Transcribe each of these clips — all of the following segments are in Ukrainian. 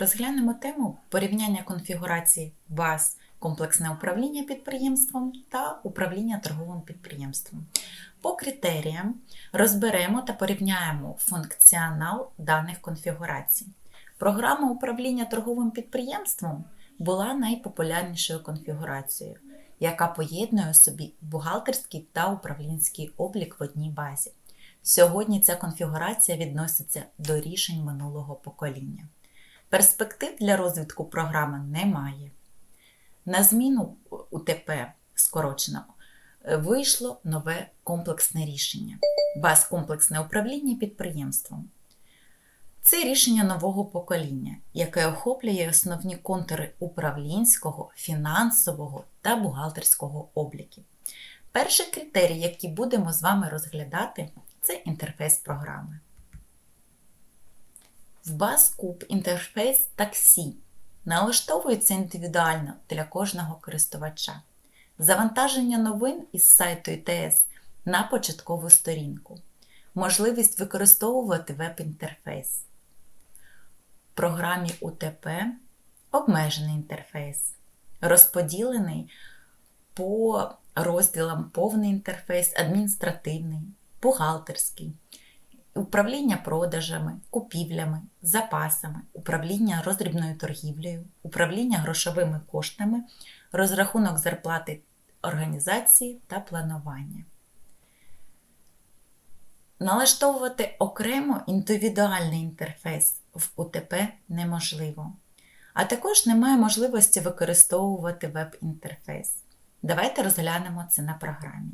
Розглянемо тему порівняння конфігурації баз, комплексне управління підприємством та управління торговим підприємством. По критеріям розберемо та порівняємо функціонал даних конфігурацій. Програма управління торговим підприємством була найпопулярнішою конфігурацією, яка поєднує у собі бухгалтерський та управлінський облік в одній базі. Сьогодні ця конфігурація відноситься до рішень минулого покоління. Перспектив для розвитку програми немає. На зміну УТП скорочено вийшло нове комплексне рішення баз комплексне управління підприємством. Це рішення нового покоління, яке охоплює основні контури управлінського, фінансового та бухгалтерського обліків. Перший критерій, який будемо з вами розглядати, це інтерфейс програми. В BuzzCube інтерфейс таксі налаштовується індивідуально для кожного користувача. Завантаження новин із сайту ІТС на початкову сторінку. Можливість використовувати веб-інтерфейс. В програмі УТП обмежений інтерфейс, розподілений по розділам повний інтерфейс, адміністративний, бухгалтерський, управління продажами, купівлями, запасами, управління роздрібною торгівлею, управління грошовими коштами, розрахунок зарплати організації та планування. Налаштовувати окремо індивідуальний інтерфейс в УТП неможливо, а також немає можливості використовувати веб-інтерфейс. Давайте розглянемо це на програмі.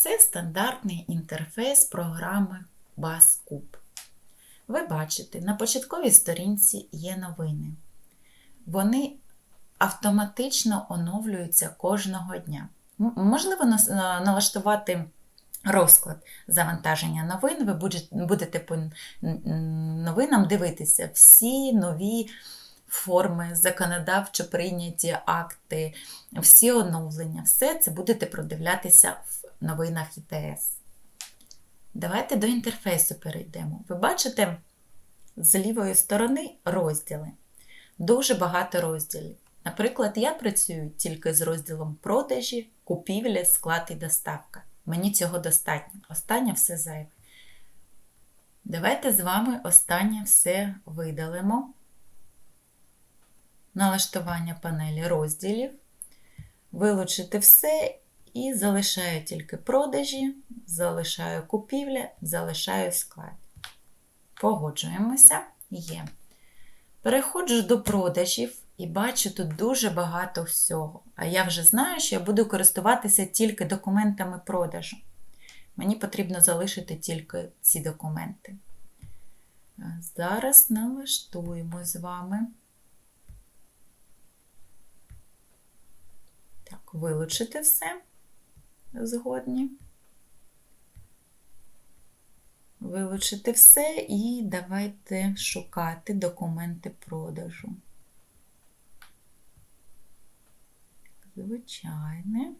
Це стандартний інтерфейс програми BuzzCube. Ви бачите, на початковій сторінці є новини. Вони автоматично оновлюються кожного дня. Можливо, налаштувати розклад завантаження новин, ви будете по новинам дивитися всі нові форми, законодавчо прийняті акти, всі оновлення, все це будете продивлятися в новинах ІТС. Давайте до інтерфейсу перейдемо. Ви бачите з лівої сторони розділи. Дуже багато розділів. Наприклад, я працюю тільки з розділом продажі, купівлі, склад і доставка. Мені цього достатньо. Останнє все зайве. Давайте з вами останнє все видалимо. Налаштування панелі розділів. Вилучити все і залишаю тільки продажі, залишаю купівля, залишаю склад. Погоджуємося, є. Переходжу до продажів і бачу тут дуже багато всього. А я вже знаю, що я буду користуватися тільки документами продажу. Мені потрібно залишити тільки ці документи. Зараз налаштуємо з вами. Так, вилучити все згодні. Вилучити все і давайте шукати документи продажу. Звичайне.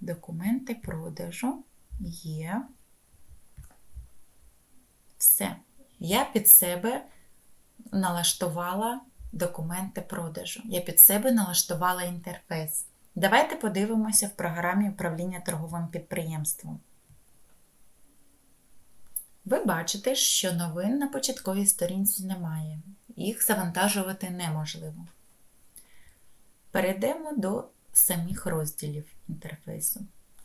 Документи продажу є. Все. Я під себе налаштувала документи продажу. Я під себе налаштувала інтерфейс. Давайте подивимося в програмі управління торговим підприємством. Ви бачите, що новин на початковій сторінці немає. Їх завантажувати неможливо. Перейдемо до самих розділів інтерфейсу.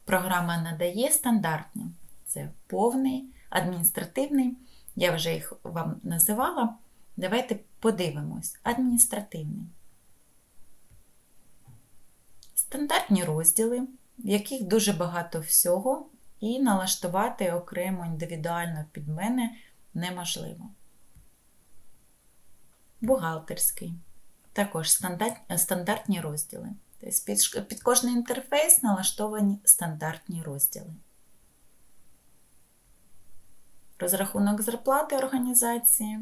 Програма надає стандартні: це повний, адміністративний. Я вже їх вам називала. Давайте подивимось. Адміністративний. Стандартні розділи, в яких дуже багато всього, і налаштувати окремо індивідуально під мене неможливо. Бухгалтерський. Також стандартні розділи. Тобто під кожний інтерфейс налаштовані стандартні розділи. Розрахунок зарплати організації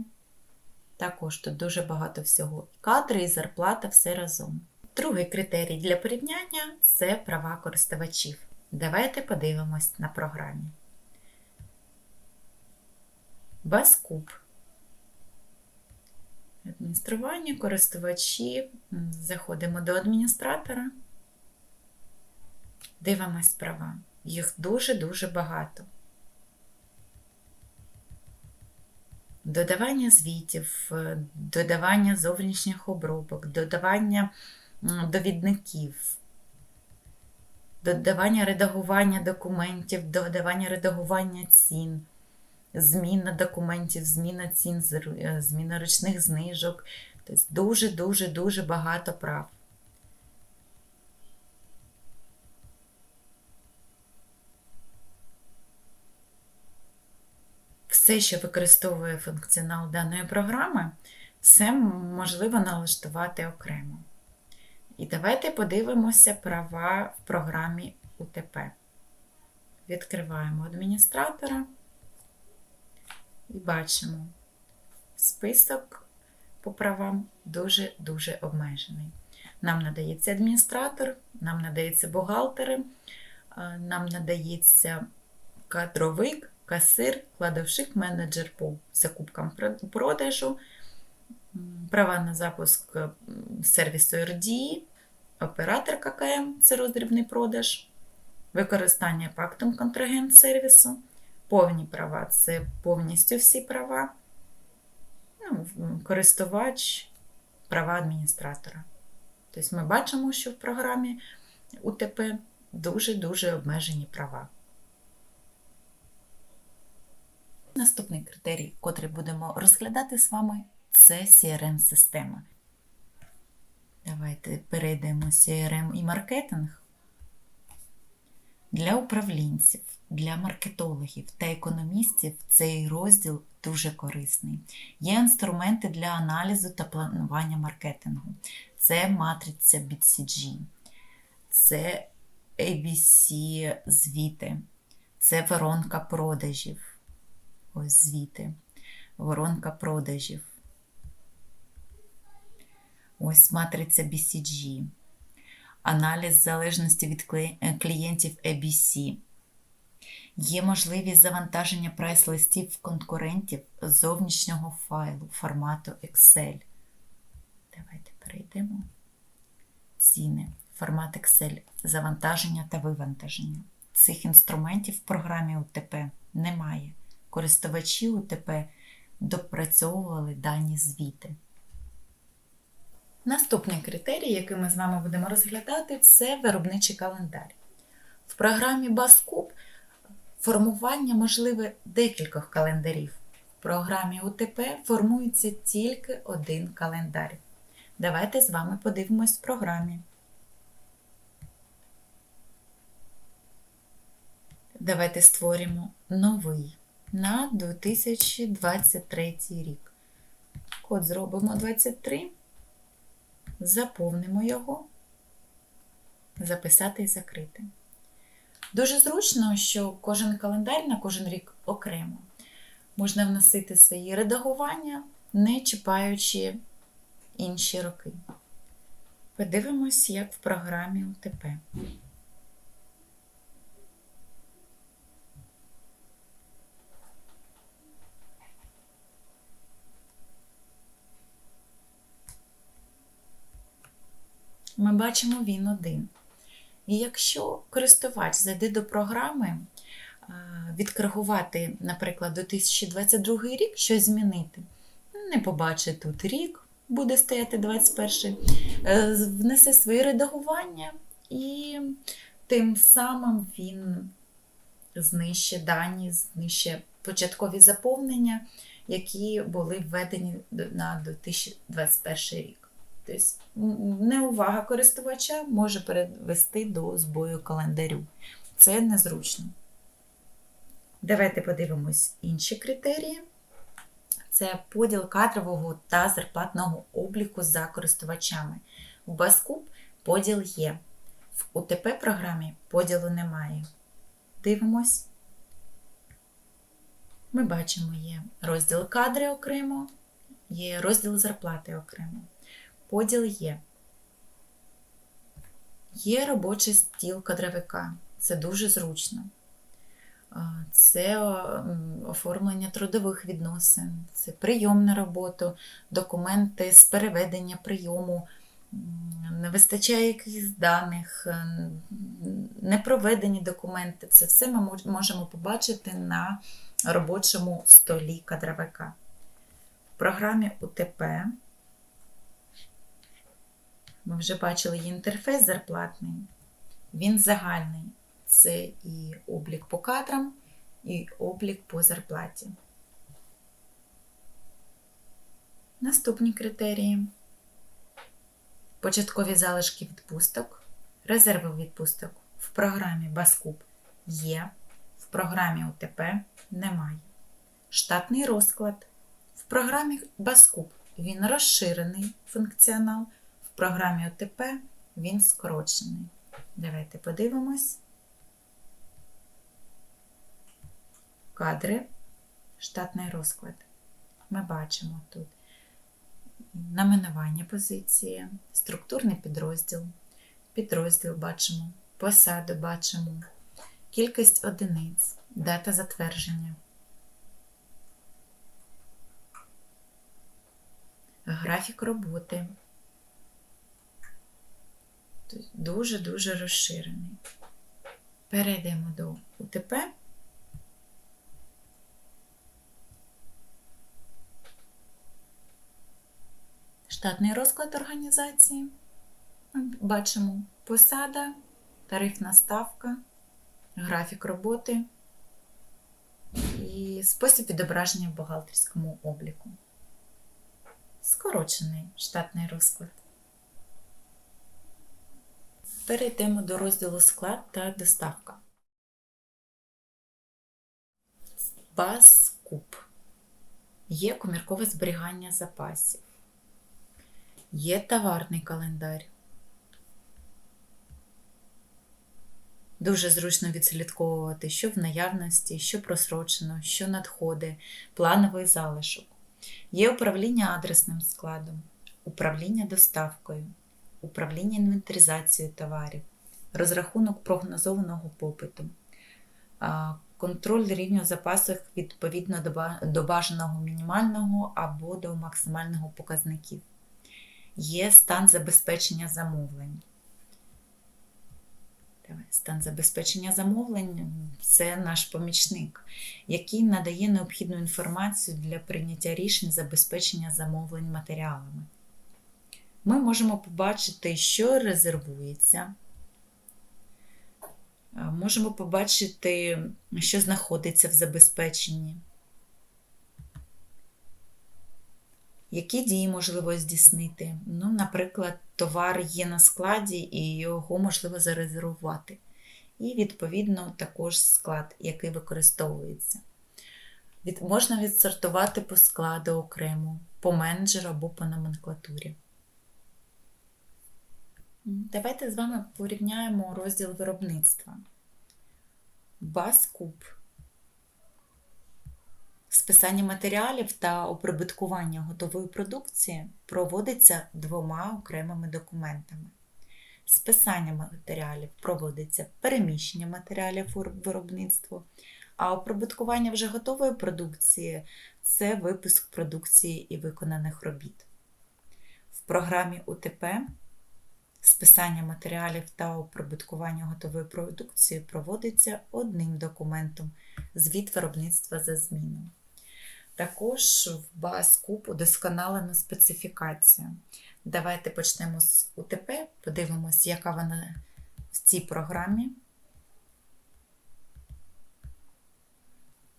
Також тут дуже багато всього. Кадри і зарплата все разом. Другий критерій для порівняння це права користувачів. Давайте подивимось на програмі. Баскуб. Адміністрування, користувачі. Заходимо до адміністратора. Дивимось права. Їх дуже-дуже багато. Додавання звітів, е, додавання зовнішніх обробок, додавання довідників, додавання редагування документів, додавання редагування цін, зміна документів, зміна цін, е, зміна ручних знижок. Тобто дуже-дуже-дуже багато прав. Все, що використовує функціонал даної програми, все можливо налаштувати окремо. І давайте подивимося права в програмі УТП. Відкриваємо адміністратора і бачимо список по правам дуже-дуже обмежений. Нам надається адміністратор, нам надається бухгалтери, е, нам надається кадровик, касир, кладовщик, менеджер по закупкам продажу, права на запуск сервісу RDI, оператор ККМ це роздрібний продаж, використання пактом контрагент сервісу, повні права це повністю всі права, ну, користувач, права адміністратора. Тобто ми бачимо, що в програмі УТП дуже-дуже обмежені права. Наступний критерій, котрий будемо розглядати з вами, це CRM-система. Давайте перейдемо CRM і маркетинг. Для управлінців, для маркетологів та економістів цей розділ дуже корисний. Є інструменти для аналізу та планування маркетингу. Це матриця BCG, це ABC звіти, це воронка продажів. Ось звіти, воронка продажів. Ось матриця BCG, аналіз залежності від е, клієнтів ABC. Є можливість завантаження прайс-листів конкурентів зовнішнього файлу формату Excel. Давайте перейдемо. Ціни, формат Excel, завантаження та вивантаження. Цих інструментів в програмі УТП немає користувачі УТП допрацьовували дані звіти. Наступний критерій, який ми з вами будемо розглядати, це виробничий календар. В програмі Баскуб формування можливе декількох календарів. В програмі УТП формується тільки один календар. Давайте з вами подивимось в програмі. Давайте створимо новий на 2023 рік. Код зробимо 23, заповнимо його, записати і закрити. Дуже зручно, що кожен календар на кожен рік окремо. Можна вносити свої редагування, не чіпаючи інші роки. Подивимось, як в програмі УТП. Ми бачимо він один. І якщо користувач зайде до програми, е, відкоригувати, наприклад, до 2022 рік, щось змінити, не побачить тут рік, буде стояти 21, е, внесе свої редагування, і тим самим він знищить дані, знищить початкові заповнення, які були введені на 2021 рік. Тобто неувага користувача може перевести до збою календарю. Це незручно. Давайте подивимось інші критерії. Це поділ кадрового та зарплатного обліку за користувачами. В Баскуб поділ є. В УТП програмі поділу немає. Дивимось. Ми бачимо, є розділ кадри окремо, є розділ зарплати окремо. Поділ є. Є робочий стіл кадровика. Це дуже зручно. Це оформлення трудових відносин, це прийом на роботу, документи з переведення прийому, не вистачає якихось даних, е, непроведені документи. Це все ми можемо побачити на робочому столі кадровика. В програмі УТП ми вже бачили її інтерфейс зарплатний. Він загальний. Це і облік по кадрам, і облік по зарплаті. Наступні критерії: початкові залишки відпусток, резерви відпусток в програмі Баскуб є, в програмі УТП немає. Штатний розклад. В програмі Баскуб він розширений функціонал, програмі ОТП він скорочений. Давайте подивимось. Кадри, штатний розклад. Ми бачимо тут наменування позиції, структурний підрозділ, підрозділ бачимо, посаду бачимо, кількість одиниць, дата затвердження. Графік роботи. Тобто Дуже-дуже розширений. Перейдемо до УТП. Штатний розклад організації. Бачимо посада, тарифна ставка, графік роботи і спосіб відображення в бухгалтерському обліку. Скорочений штатний розклад. Перейдемо до розділу склад та доставка. Базкуб. Є коміркове зберігання запасів. Є товарний календар. Дуже зручно відслідковувати, що в наявності, що просрочено, що надходить, плановий залишок. Є управління адресним складом, управління доставкою, управління інвентаризацією товарів, розрахунок прогнозованого попиту, контроль рівня запасів відповідно до бажаного мінімального або до максимального показників. Є стан забезпечення замовлень. Стан забезпечення замовлень це наш помічник, який надає необхідну інформацію для прийняття рішень забезпечення замовлень матеріалами. Ми можемо побачити, що резервується. Можемо побачити, що знаходиться в забезпеченні. Які дії можливо здійснити? Ну, наприклад, товар є на складі і його можливо зарезервувати. І, відповідно, також склад, який використовується. Від, можна відсортувати по складу окремо, по менеджеру або по номенклатурі. Давайте з вами порівняємо розділ виробництва. Баскуб. Списання матеріалів та оприбуткування готової продукції проводиться двома окремими документами. Списання матеріалів проводиться переміщення матеріалів у виробництво, а оприбуткування вже готової продукції це випуск продукції і виконаних робіт. В програмі УТП списання матеріалів та оприбуткування готової продукції проводиться одним документом звіт виробництва за зміну. Також в Баскуб удосконалена специфікація. Давайте почнемо з УТП, подивимось, яка вона в цій програмі.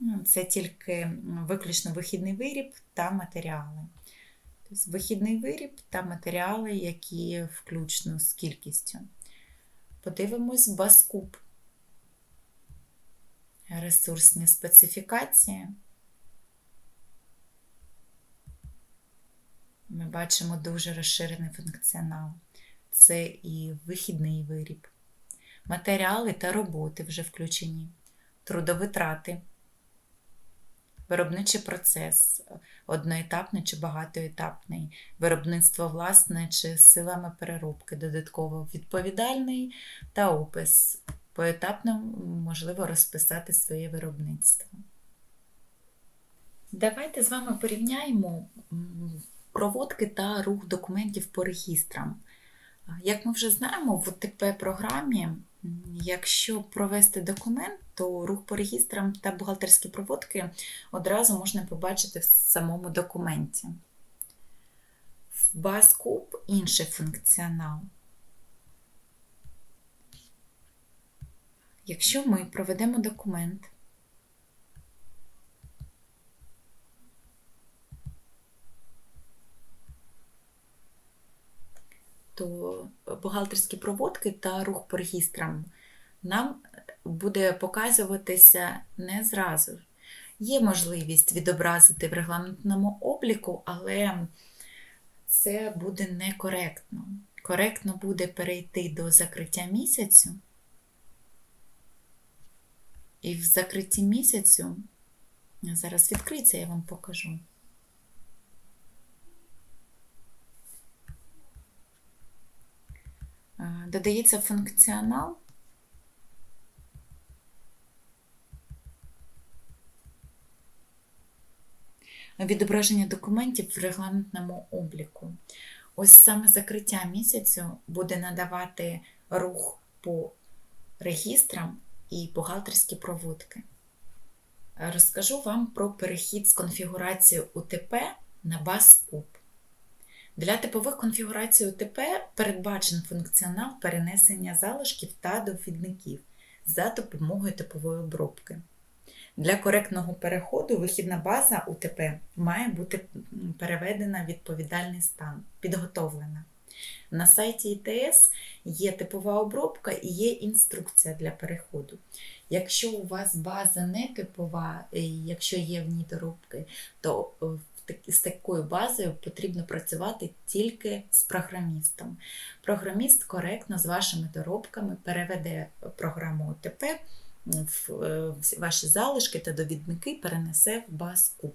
Ну, Це тільки виключно вихідний виріб та матеріали. Вихідний виріб та матеріали, які включно з кількістю. Подивимось Баскуб. Ресурсні специфікації. Ми бачимо дуже розширений функціонал. Це і вихідний виріб, матеріали та роботи вже включені, трудовитрати, виробничий процес, одноетапний чи багатоетапний, виробництво власне чи силами переробки, додатково відповідальний та опис. Поетапно можливо розписати своє виробництво. Давайте з вами порівняємо проводки та рух документів по регістрам. Як ми вже знаємо, в ОТП програмі, м, якщо провести документ, то рух по регістрам та бухгалтерські проводки одразу можна побачити в самому документі. В BASCUP інший функціонал. Якщо ми проведемо документ, то бухгалтерські проводки та рух по регістрам нам буде показуватися не зразу. Є можливість відобразити в регламентному обліку, але це буде некоректно. Коректно буде перейти до закриття місяцю. І в закритті місяцю, зараз відкриється, я вам покажу. Додається функціонал. Відображення документів в регламентному обліку. Ось саме закриття місяцю буде надавати рух по регістрам і бухгалтерські проводки. Розкажу вам про перехід з конфігурації УТП на BAS-УП. Для типових конфігурацій УТП передбачений функціонал перенесення залишків та довідників за допомогою типової обробки. Для коректного переходу вихідна база УТП має бути переведена в відповідальний стан, підготовлена. На сайті ІТС є типова обробка і є інструкція для переходу. Якщо у вас база не типова, якщо є в ній доробки, то в так- з такою базою потрібно працювати тільки з програмістом. Програміст коректно з вашими доробками переведе програму ОТП в е, ваші залишки та довідники перенесе в баз куб.